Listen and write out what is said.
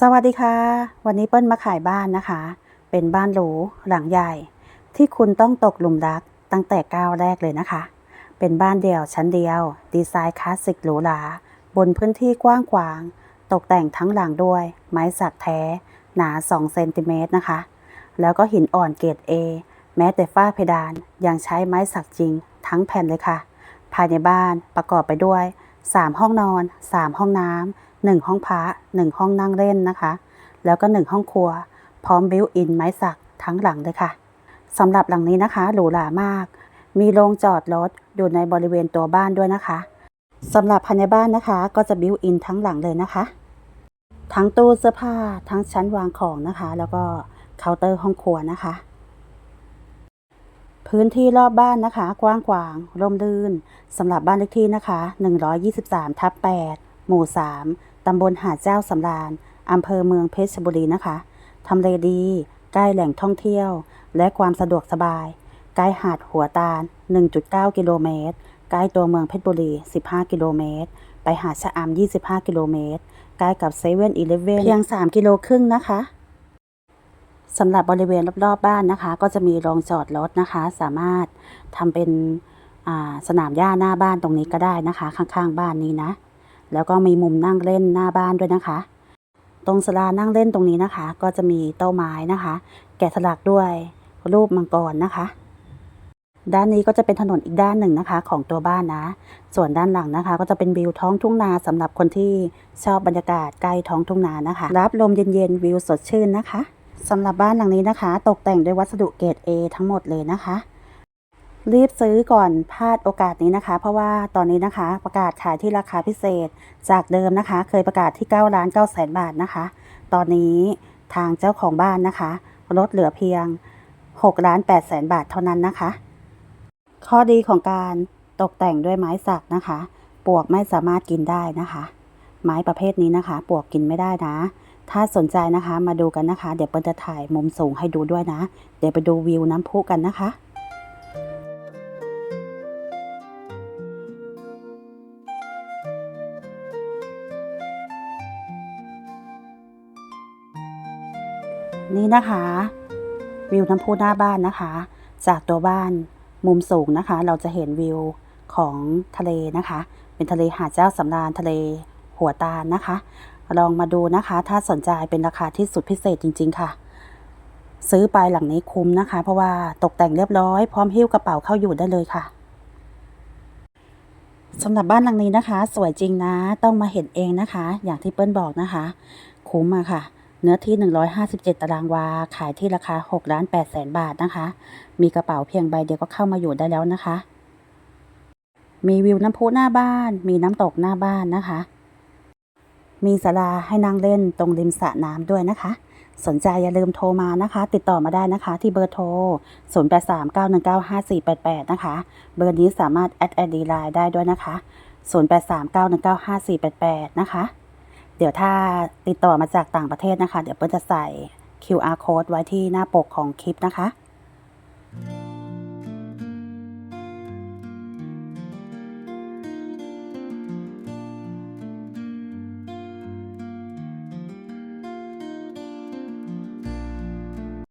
สวัสดีค่ะ วันนี้เปิ้ลมาขายบ้านนะคะ เป็นบ้านหรูหลังใหญ่ ที่คุณต้องตกหลุมรักตั้งแต่ก้าวแรกเลยนะคะ เป็นบ้านเดี่ยวชั้นเดียว ดีไซน์คลาสสิกหรูหราบนพื้นที่กว้างขวาง ตกแต่งทั้งหลังด้วย ไม้สักแท้ หนา 2 เซนติเมตรนะคะ แล้วก็หินอ่อนเกรด A แม้แต่ฝ้าเพดานยังใช้ไม้สักจริง ทั้งแผ่นเลยค่ะ ภายในบ้านประกอบไปด้วย 3 ห้องนอน 3 ห้องน้ำ1ห้องพระ1ห้องนั่งเล่นนะคะ แล้วก็ 1 ห้องครัว พร้อมบิวอินไม้สักทั้งหลังเลยค่ะสำหรับหลังนี้นะคะหรูหรามาก มีโรงจอดรถอยู่ในบริเวณตัวบ้านด้วยนะคะสำหรับภายในบ้านนะคะ ก็จะบิวอินทั้งหลังเลยนะคะ ทั้งตู้เสื้อผ้าทั้งชั้นวางของนะคะ แล้วก็เคาน์เตอร์ห้องครัวนะคะ พื้นที่รอบบ้านนะคะ กว้างขวางร่มรื่นสำหรับบ้านเลขที่นะคะ 123ทับ8หมู่ 3ตำบลหาดเจ้าสำราญอำเภอเมืองเพชรบุรีนะคะทำเลดี ใกล้แหล่งท่องเที่ยว และความสะดวกสบาย ใกล้หาดหัวตาล 1.9 กิโลเมตร ใกล้ตัวเมืองเพชรบุรี 15 กิโลเมตร ไปหาดชะอำ25 กิโลเมตร ใกล้กับเซเว่นอีเลฟเว่นเพียง 3 กิโลครึ่งนะคะ สำหรับบริเวณรอบๆบ้านนะคะ ก็จะมีโรงจอดรถนะคะ สามารถทำเป็นสนามหญ้าหน้าบ้านตรงนี้ก็ได้นะคะ ข้างๆบ้านนี้นะ แล้วก็มีมุมนั่งเล่นหน้าบ้านด้วยนะคะ ตรงสลานั่งเล่นตรงนี้นะคะ ก็จะมีโต๊ะไม้นะคะ แกะสลักด้วยรูปมังกรนะคะ ด้านนี้ก็จะเป็นถนนอีกด้านหนึ่งนะคะ ของตัวบ้านนะ ส่วนด้านหลังนะคะ ก็จะเป็นวิวท้องทุ่งนาสำหรับคนที่ชอบบรรยากาศใกล้ท้องทุ่งนานะคะ รับลมเย็นๆวิวสดชื่นนะคะ สำหรับบ้านหลังนี้นะคะ ตกแต่งด้วยวัสดุเกรด A ทั้งหมดเลยนะคะ รีบซื้อก่อนพลาดโอกาสนี้นะคะ เพราะว่าตอนนี้นะคะ ประกาศขายที่ราคาพิเศษจากเดิมนะคะ เคยประกาศที่9ล้าน9แสนบาทนะคะ ตอนนี้ทางเจ้าของบ้านนะคะ ลดเหลือเพียง6ล้าน8แสนบาทเท่านั้นนะคะ ข้อดีของการตกแต่งด้วยไม้สักนะคะ ปวกไม่สามารถกินได้นะคะ ไม้ประเภทนี้นะคะ ปวกกินไม่ได้นะ ถ้าสนใจนะคะมาดูกันนะคะ เดี๋ยวเปิ้ลจะถ่ายมุมสูงให้ดูด้วยนะ เดี๋ยวไปดูวิวน้ำพุกันนะคะนี่นะคะ วิวน้ำพุหน้าบ้านนะคะ จากตัวบ้านมุมสูงนะคะ เราจะเห็นวิวของทะเลนะคะ เป็นทะเลหาดเจ้าสำราญทะเลหัวตาลนะคะ ลองมาดูนะคะ ถ้าสนใจเป็นราคาที่สุดพิเศษจริง ๆ ค่ะ ซื้อไปหลังนี้คุ้มนะคะ เพราะว่าตกแต่งเรียบร้อย พร้อมหิ้วกระเป๋าเข้าอยู่ได้เลยค่ะสำหรับบ้านหลังนี้นะคะ สวยจริงนะ ต้องมาเห็นเองนะคะ อย่างที่เปิ้ลบอกนะคะ คุ้มอะค่ะ เนื้อที่ 157 ตารางวา ขายที่ราคา6ล้าน8แสนบาทนะคะ มีกระเป๋าเพียงใบเดียวก็เข้ามาอยู่ได้แล้วนะคะ มีวิวน้ำพุหน้าบ้าน มีน้ำตกหน้าบ้านนะคะ มีศาลาให้นั่งเล่นตรงริมสระน้ำด้วยนะคะ สนใจอย่าลืมโทรมานะคะ ติดต่อมาได้นะคะ ที่เบอร์โทร 0839195488 นะคะ เบอร์นี้สามารถแอดแอดดีไลน์ได้ด้วยนะคะ 0839195488 นะคะ เดี๋ยวถ้าติดต่อมาจากต่างประเทศนะคะ เดี๋ยวเปิ้ลจะใส่ QR code ไว้ที่หน้าปกของคลิปนะคะ